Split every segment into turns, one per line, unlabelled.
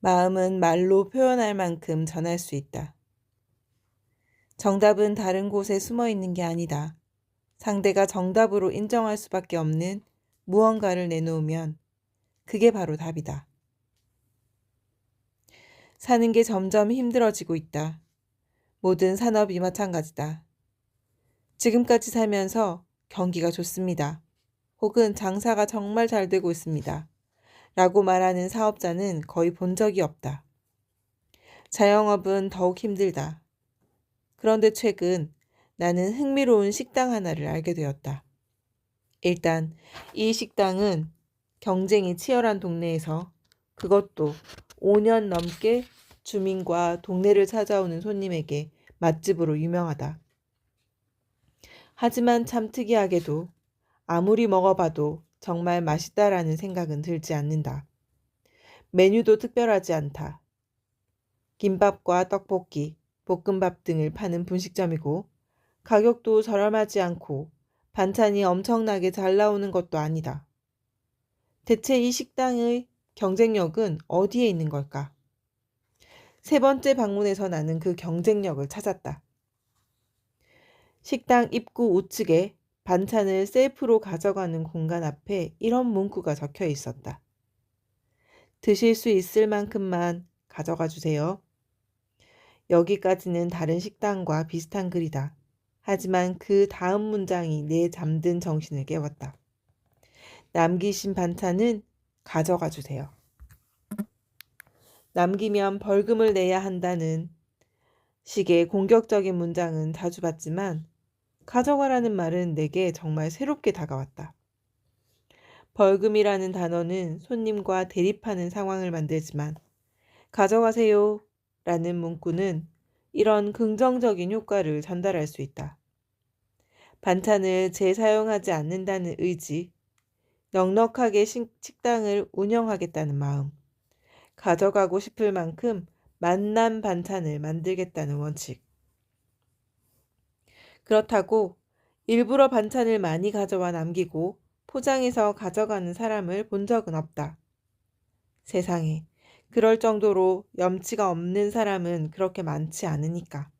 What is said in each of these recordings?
마음은 말로 표현할 만큼 전할 수 있다. 정답은 다른 곳에 숨어 있는 게 아니다. 상대가 정답으로 인정할 수밖에 없는 무언가를 내놓으면 그게 바로 답이다. 사는 게 점점 힘들어지고 있다. 모든 산업이 마찬가지다. 지금까지 살면서 경기가 좋습니다. 혹은 장사가 정말 잘 되고 있습니다. 라고 말하는 사업자는 거의 본 적이 없다. 자영업은 더욱 힘들다. 그런데 최근 나는 흥미로운 식당 하나를 알게 되었다. 일단 이 식당은 경쟁이 치열한 동네에서 그것도 5년 넘게 주민과 동네를 찾아오는 손님에게 맛집으로 유명하다. 하지만 참 특이하게도 아무리 먹어봐도 정말 맛있다라는 생각은 들지 않는다. 메뉴도 특별하지 않다. 김밥과 떡볶이, 볶음밥 등을 파는 분식점이고 가격도 저렴하지 않고 반찬이 엄청나게 잘 나오는 것도 아니다. 대체 이 식당의 경쟁력은 어디에 있는 걸까? 세 번째 방문에서 나는 그 경쟁력을 찾았다. 식당 입구 우측에 반찬을 셀프로 가져가는 공간 앞에 이런 문구가 적혀 있었다. 드실 수 있을 만큼만 가져가 주세요. 여기까지는 다른 식당과 비슷한 글이다. 하지만 그 다음 문장이 내 잠든 정신을 깨웠다. 남기신 반찬은 가져가 주세요. 남기면 벌금을 내야 한다는 식의 공격적인 문장은 자주 봤지만 가져가라는 말은 내게 정말 새롭게 다가왔다. 벌금이라는 단어는 손님과 대립하는 상황을 만들지만 가져가세요 라는 문구는 이런 긍정적인 효과를 전달할 수 있다. 반찬을 재사용하지 않는다는 의지, 넉넉하게 식당을 운영하겠다는 마음, 가져가고 싶을 만큼 만난 반찬을 만들겠다는 원칙. 그렇다고 일부러 반찬을 많이 가져와 남기고 포장해서 가져가는 사람을 본 적은 없다. 세상에, 그럴 정도로 염치가 없는 사람은 그렇게 많지 않으니까.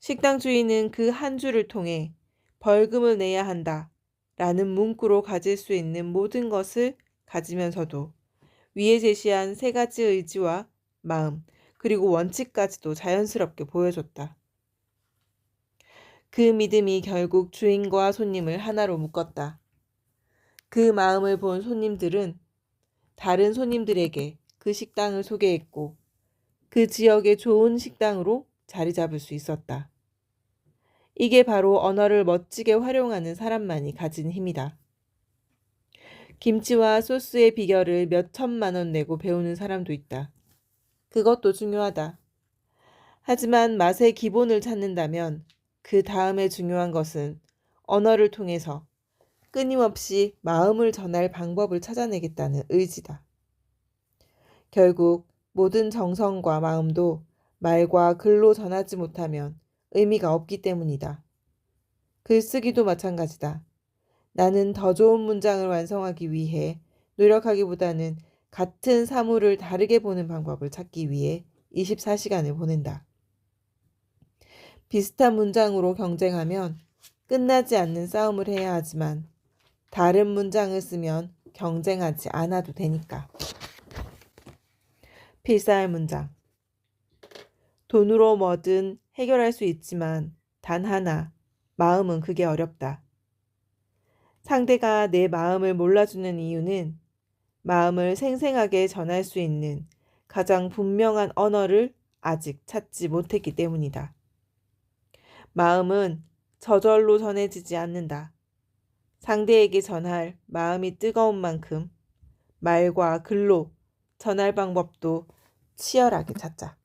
식당 주인은 그 한 주를 통해 벌금을 내야 한다. 라는 문구로 가질 수 있는 모든 것을 가지면서도 위에 제시한 세 가지 의지와 마음, 그리고 원칙까지도 자연스럽게 보여줬다. 그 믿음이 결국 주인과 손님을 하나로 묶었다. 그 마음을 본 손님들은 다른 손님들에게 그 식당을 소개했고 그 지역의 좋은 식당으로 자리 잡을 수 있었다. 이게 바로 언어를 멋지게 활용하는 사람만이 가진 힘이다. 김치와 소스의 비결을 몇 천만 원 내고 배우는 사람도 있다. 그것도 중요하다. 하지만 맛의 기본을 찾는다면 그 다음에 중요한 것은 언어를 통해서 끊임없이 마음을 전할 방법을 찾아내겠다는 의지다. 결국 모든 정성과 마음도 말과 글로 전하지 못하면 의미가 없기 때문이다. 글쓰기도 마찬가지다. 나는 더 좋은 문장을 완성하기 위해 노력하기보다는 같은 사물을 다르게 보는 방법을 찾기 위해 24시간을 보낸다. 비슷한 문장으로 경쟁하면 끝나지 않는 싸움을 해야 하지만 다른 문장을 쓰면 경쟁하지 않아도 되니까. 필사할 문장. 돈으로 뭐든 해결할 수 있지만 단 하나, 마음은 그게 어렵다. 상대가 내 마음을 몰라주는 이유는 마음을 생생하게 전할 수 있는 가장 분명한 언어를 아직 찾지 못했기 때문이다. 마음은 저절로 전해지지 않는다. 상대에게 전할 마음이 뜨거운 만큼 말과 글로 전할 방법도 치열하게 찾자.